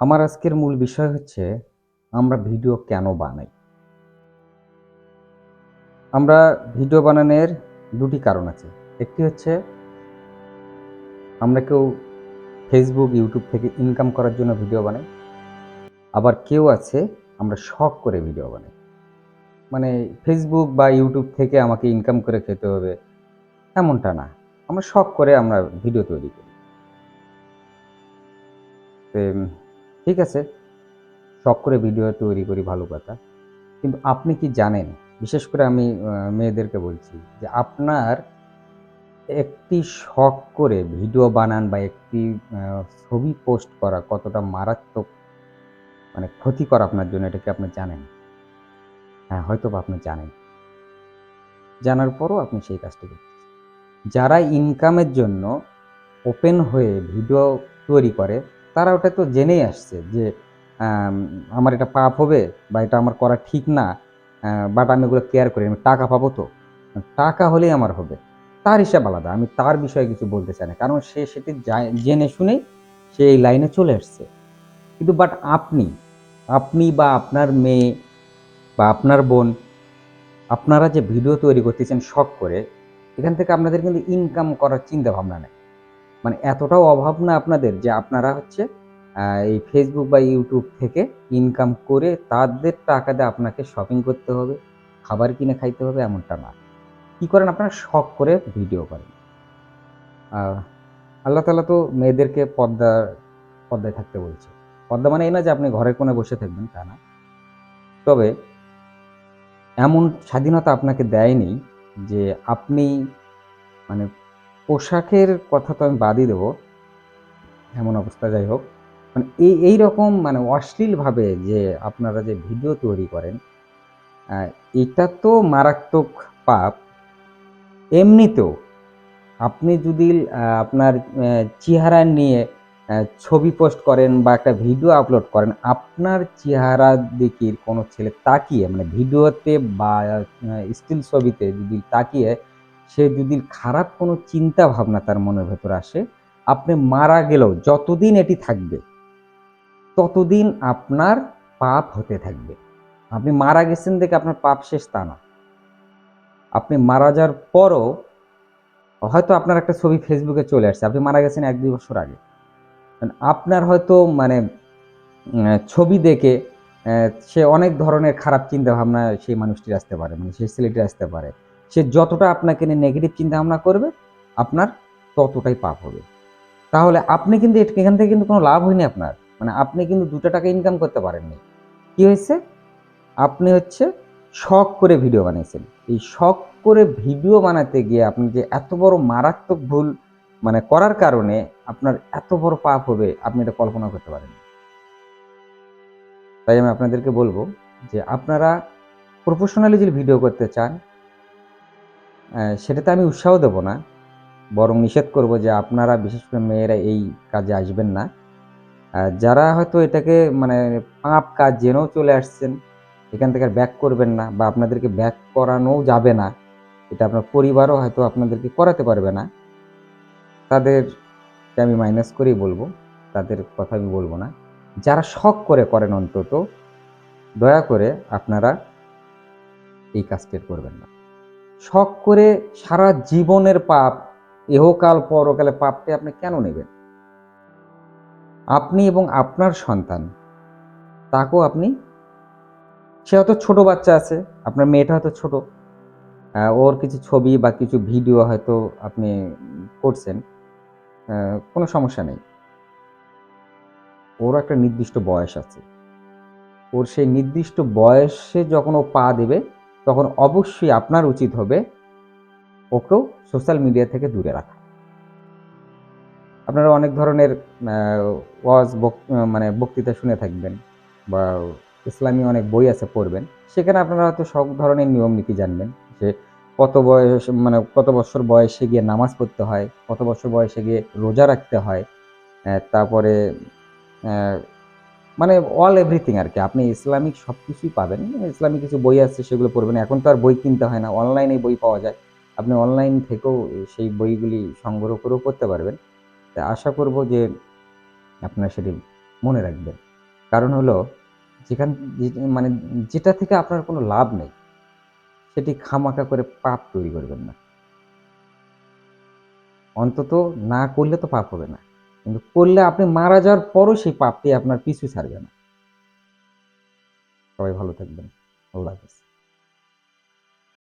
আমার আজকের মূল বিষয় হচ্ছে, আমরা ভিডিও কেন বানাই? আমরা ভিডিও বানানোর দুটি কারণ আছে। একটি হচ্ছে, আমরা কেউ ফেসবুক ইউটিউব থেকে ইনকাম করার জন্য ভিডিও বানাই। আবার কেউ আছে, আমরা শখ করে ভিডিও বানাই। মানে ফেসবুক বা ইউটিউব থেকে আমাকে ইনকাম করে খেতে হবে, এমনটা না। আমরা শখ করে আমরা ভিডিও তৈরি করি। ঠিক আছে? শখ করে ভিডিও তৈরি করি ভালো কথা। কিন্তু আপনি কি জানেন? বিশেষ করে আমি মেয়েদেরকে বলছি যে আপনার একটি শখ করে ভিডিও বানান বা একটি ছবি পোস্ট করা কতটা মারাত্মক মানে ক্ষতিকর আপনার জন্য, এটা কি আপনি জানেন? হ্যাঁ হয়তো বা আপনি জানেন। জানার পরও আপনি সেই কাজটি করতেছেন। যারা ইনকামের জন্য ওপেন হয়ে ভিডিও তৈরি করে তারা ওটা তো জেনেই আসছে যে আমার এটা পাপ হবে বা এটা আমার করা ঠিক না বাট আমি এগুলো কেয়ার করি, আমি টাকা পাবো তো। টাকা হলেই আমার হবে। তার হিসাব আলাদা, আমি তার বিষয়ে কিছু বলতে চাই না, কারণ সে সেটি জেনে শুনেই সে এই লাইনে চলে আসছে। কিন্তু বাট আপনি আপনি বা আপনার মেয়ে বা আপনার বোন, আপনারা যে ভিডিও তৈরি করতেছেন শখ করে, এখান থেকে আপনাদের কিন্তু ইনকাম করার চিন্তা ভাবনা নেই। মানে এতটাও অভাব না আপনাদের যে আপনারা হচ্ছে এই ফেসবুক বা ইউটিউব থেকে ইনকাম করে তাদের টাকা দিয়ে আপনাকে শপিং করতে হবে, খাবার কিনে খাইতে হবে এমনটা না। কি করেন আপনারা? শখ করে ভিডিও করেন। আল্লাহ তালা তো মেয়েদেরকে পর্দা, পর্দায় থাকতে বলছে। পদ্মা মানে এই না যে আপনি ঘরের কোণে বসে থাকবেন, তা না। তবে এমন স্বাধীনতা আপনাকে দেয়নি যে আপনি মানে পোশাকের কথা তো আমি বাদই দেবো। এমন অবস্থা, যাই হোক। মানে এই এই রকম মানে অশ্লীলভাবে যে আপনারা যে ভিডিও তৈরি করেন এটা তো মারাত্মক পাপ। এমনিতেও আপনি যদি আপনার চেহারা নিয়ে ছবি পোস্ট করেন বা একটা ভিডিও আপলোড করেন, আপনার চেহারা দিকে কোনো ছেলে তাকিয়ে মানে ভিডিওতে বা স্টিল ছবিতে যদি তাকিয়ে সে যদি খারাপ কোনো চিন্তা ভাবনা তার মনের ভেতর আসে, আপনি মারা গেলেও যতদিন এটি থাকবে, ততদিন আপনার পাপ হতে থাকবে। আপনি মারা গেছেন দেখে আপনার পাপ শেষ তা না। আপনি মারা যাওয়ার পরও হয়তো আপনার একটা ছবি ফেসবুকে চলে আসছে, আপনি মারা গেছেন এক দুই বছর আগে। আপনার হয়তো মানে ছবি দেখে সে অনেক ধরনের খারাপ চিন্তা ভাবনা সেই মানুষটির আসতে পারে মানে সেই ছেলেটি আসতে পারে। সে যতটা আপনাকে নিয়ে নেগেটিভ চিন্তা ভাবনা করবে, আপনার ততটাই পাপ হবে। তাহলে আপনি কিন্তু এখান থেকে কিন্তু কোনো লাভ হয়নি আপনার। মানে আপনি কিন্তু দুটো টাকা ইনকাম করতে পারেননি। কি হয়েছে? আপনি হচ্ছে শখ করে ভিডিও বানিয়েছেন। এই শখ করে ভিডিও বানাতে গিয়ে আপনি যে এত বড় মারাত্মক ভুল মানে করার কারণে আপনার এত বড় পাপ হবে, আপনি এটা কল্পনা করতে পারেন তাই আমি আপনাদেরকে বলব যে আপনারা প্রফেশনালি যদি ভিডিও করতে চান সেটাতে আমি উৎসাহ দেব না। বরং নিষেধ করব যে আপনারা, বিশেষ করে মেয়েরা এই কাজে আসবেন না। যারা হয়তো এটাকে মানে পাপ কাজ জেনেও চলে আসছেন, এখান থেকে ব্যাক করবেন না বা আপনাদেরকে ব্যাক করানোও যাবে না, এটা আপনার পরিবারও হয়তো আপনাদেরকে করাতে পারবে না। তাদেরকে আমি মাইনাস করেই বলব, তাদের কথা আমি বলব না। যারা শখ করে করেন অন্তত, দয়া করে আপনারা এই কাজটি করবেন না। শখ করে সারা জীবনের পাপ, এহকাল পরকালে পাপটি আপনি কেন নেবেন? আপনি এবং আপনার সন্তান, তাকেও আপনি, সে হয়তো ছোট বাচ্চা আছে, আপনার মেয়েটা হয়তো ছোট ওর কিছু ছবি বা কিছু ভিডিও হয়তো আপনি করছেন কোনো সমস্যা নেই। ওর একটা নির্দিষ্ট বয়স আছে। ওর সেই নির্দিষ্ট বয়সে যখন ও পা দেবে তখন অবশ্যই আপনার উচিত হবে ওকেও সোশ্যাল মিডিয়া থেকে দূরে রাখা। আপনারা অনেক ধরনের ওয়াজ মানে বক্তৃতা শুনে থাকবেন বা ইসলামী অনেক বই আছে পড়বেন, সেখানে আপনারা হয়তো সব ধরনের নিয়ম নীতি জানবেন যে কত বয়স মানে কত বছর বয়সে গিয়ে নামাজ পড়তে হয়, কত বছর বয়সে গিয়ে রোজা রাখতে হয় তারপরে মানে অল এভরিথিং আর কি। আপনি ইসলামিক সব কিছুই পাবেন। ইসলামিক কিছু বই আছে, সেগুলো পড়বেন। এখন তো আর বই কিনতে হয় না। অনলাইনে বই পাওয়া যায়। আপনি অনলাইন থেকেও সেই বইগুলি সংগ্রহ করেও পড়তে পারবেন। তা আশা করব যে আপনারা সেটি মনে রাখবেন। কারণ হলো, যেখান মানে যেটা থেকে আপনার কোনো লাভ নেই, সেটি খামাকা করে পাপ তৈরি করবেন না। অন্তত না করলে তো পাপ হবে না। কিন্তু করলে আপনি মারা যাওয়ার পরও সেই পাপটি আপনার পিছু ছাড়বে না। সবাই ভালো থাকবেন। আল্লাহ হাফিজ।